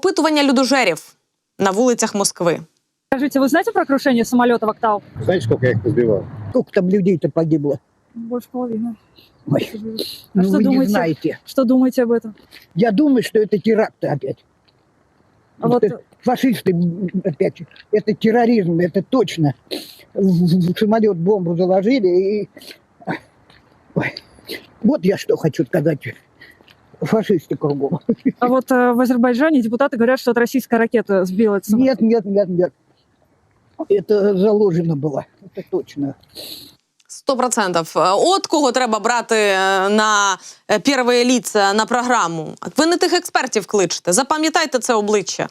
Опитування людожерів на вулицях Москви. Скажите, вы знаете про крушение самолета в Октау? Знаете, сколько я их позбивал? Сколько там людей-то погибло? Больше половины. Ой, А ну что вы не думаете? знаете. Что думаете об этом? Я думаю, что это теракты опять. А вот Это Фашисты м, опять. Это терроризм, это точно. В в самолет бомбу заложили и... Ой. Вот я что хочу сказать. Фашисты кругом. А вот э, в Азербайджане депутаты говорят, что это российская ракета сбила этот самолет. Нет, нет, нет, нет. Это заложено было. Это точно. Сто процентів. От кого треба брати е, на е, перше ліце на програму. Ви не тих експертів кличете. Запам'ятайте це обличчя.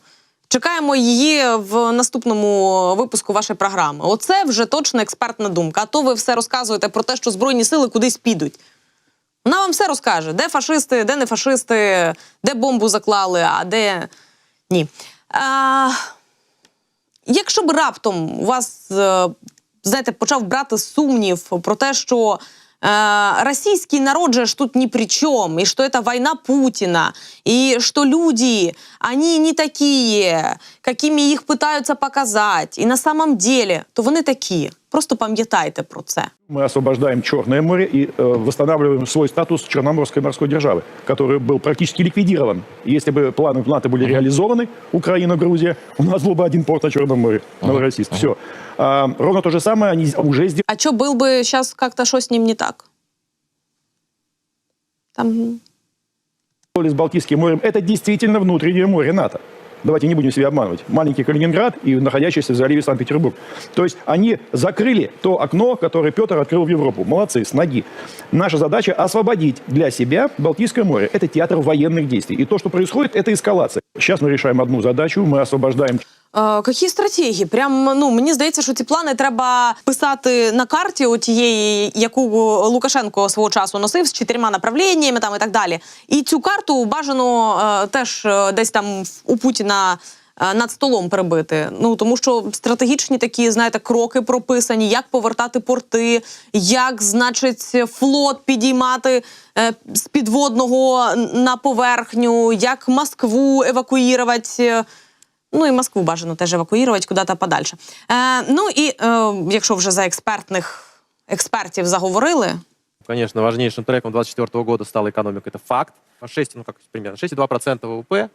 Чекаємо її в наступному випуску вашої програми. Оце вже точно експертна думка. А то ви все розказуєте про те, що збройні сили кудись підуть. Вона вам все розкаже, де фашисти, де не фашисти, де бомбу заклали, а де ні. А, якщо б раптом у вас, е, знаєте, почав брати сумнів про те, що э, российский народ же ж тут ни при чем, и что это война Путина, и что люди, они не такие, какими їх пытаются показать, і на самом деле, то вони такі. Просто пам'ятайте про це. Мы освобождаем Черное море и э, восстанавливаем свой статус Черноморской морской державы, который был практически ликвидирован. Если бы планы в НАТО были реализованы, Украина, Грузия, у нас был бы один порт на Черном море, Новороссийск. Все. ровно то же самое они уже сделали. А чо был бы сейчас как-то что с ним не так? Там с Балтийским морем, это действительно внутреннее море НАТО. Давайте не будем себя обманывать. Маленький Калининград и находящийся в заливе Санкт-Петербург. То есть они закрыли то окно, которое Петр открыл в Европу. Молодцы, с ноги. Наша задача освободить для себя Балтийское море. Это театр военных действий. И то, что происходит, это эскалация. Сейчас мы решаем одну задачу. Мы освобождаем які стратегії? Прям ну мені здається, що ці плани треба писати на карті, отієї, яку Лукашенко свого часу носив з чотирма направленнями там і так далі. І цю карту бажано е, теж е, десь там у Путіна. Е, Над столом перебити. Ну тому що стратегічні такі, знаєте, кроки прописані, як повертати порти, як, значить, флот підіймати е, з підводного на поверхню, як Москву евакуювати. Ну і Москву бажано теж евакуювати куди-то подальше. Е, ну і е, якщо вже за експертних експертів заговорили, Конечно, важнейшим треком 2024 года стала экономика. Это факт. 6, ну как примерно, 6,2% ВВП.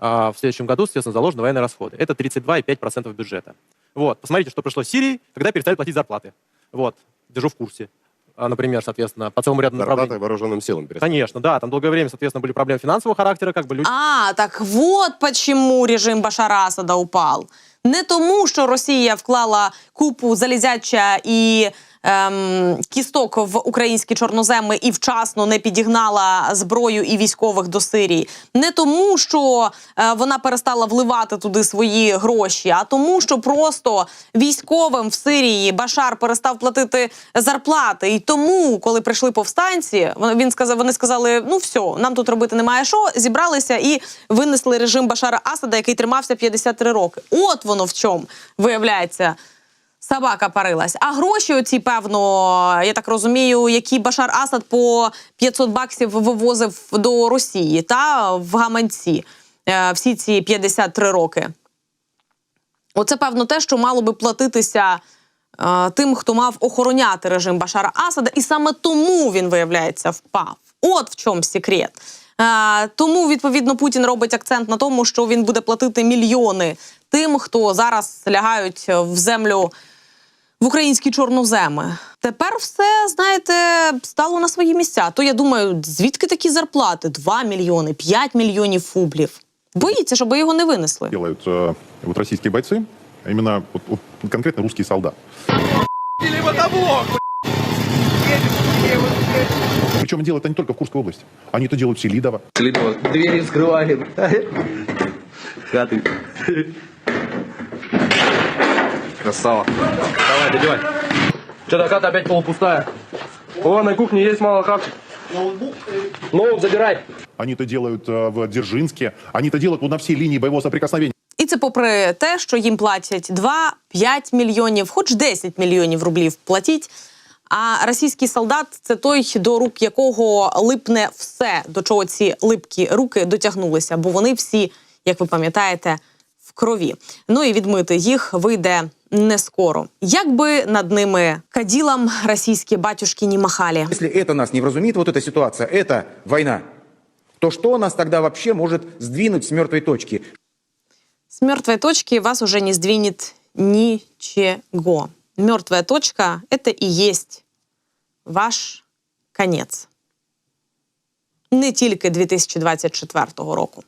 А в следующем году, соответственно, заложены военные расходы. Это 32,5% бюджета. Вот. Посмотрите, что пришло в Сирии, когда перестали платить зарплаты. Вот. Держу в курсе. А, Например, соответственно, по целому ряду Зарплаты направлений. вооруженным силам перестали. Конечно, да. Там долгое время, соответственно, были проблемы финансового характера, как бы люди... а так вот почему режим Башара Асада упал. Не тому, що Росія вклала купу залізяча і ем, кісток в українські чорноземи і вчасно не підігнала зброю і військових до Сирії. Не тому, що е, вона перестала вливати туди свої гроші, а тому, що просто військовим в Сирії Башар перестав платити зарплати. І тому, коли прийшли повстанці, він сказав, вони сказали: ну все, нам тут робити немає що. Зібралися і винесли режим Башара Асада, який тримався 53 роки. От воно в чому виявляється. Собака парилась. А гроші оці, певно, я так розумію, які Башар Асад по 500 баксів вивозив до Росії та в гаманці е, всі ці 53 роки. Оце, певно, те, що мало би платитися е, тим, хто мав охороняти режим Башара Асада, і саме тому він, виявляється, впав. От в чому секрет. Е, тому, відповідно, Путін робить акцент на тому, що він буде платити мільйони тим, хто зараз лягають в землю в українські чорноземи. Тепер все, знаєте, стало на свої місця. То я думаю, звідки такі зарплати? 2 мільйони, 5 мільйонів фублів. Боїться, щоб його не винесли. Делают э, вот российские бойцы, а именно вот- вот конкретно русский солдат. Причем делают они только в Курской области. Они это делают в Селидово. Селидово. Двери вскрывали. Хаты. Красава. Давай, добивай. Что-то хата опять полупустая. О, на кухне есть мало хавчик. Ноутбук забирай. Они это делают э, в Дзержинске. Они это делают вот на всей линии боевого соприкосновения. І це попри те, що їм платять 2, 5 мільйонів, хоч 10 мільйонів рублів платіть. А російський солдат це той, до рук якого липне все, до чого ці липкі руки дотягнулися, бо вони всі як ви пам'ятаєте, в крові. Ну і відмити їх вийде не скоро. Як би над ними каділам російські батюшки не махалі. Если это нас не вразумит, вот эта ситуация, это война, то что нас тогда вообще может сдвинуть с мертвой точки? С мертвой точки вас уже не сдвинет ничего. Мертвая точка – это и есть ваш конець. Не тільки 2024 року.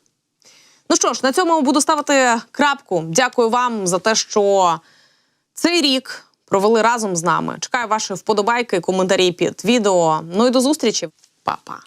Ну що ж, на цьому буду ставити крапку. Дякую вам за те, що цей рік провели разом з нами. Чекаю ваші вподобайки, коментарі під відео. Ну і до зустрічі, Па-па.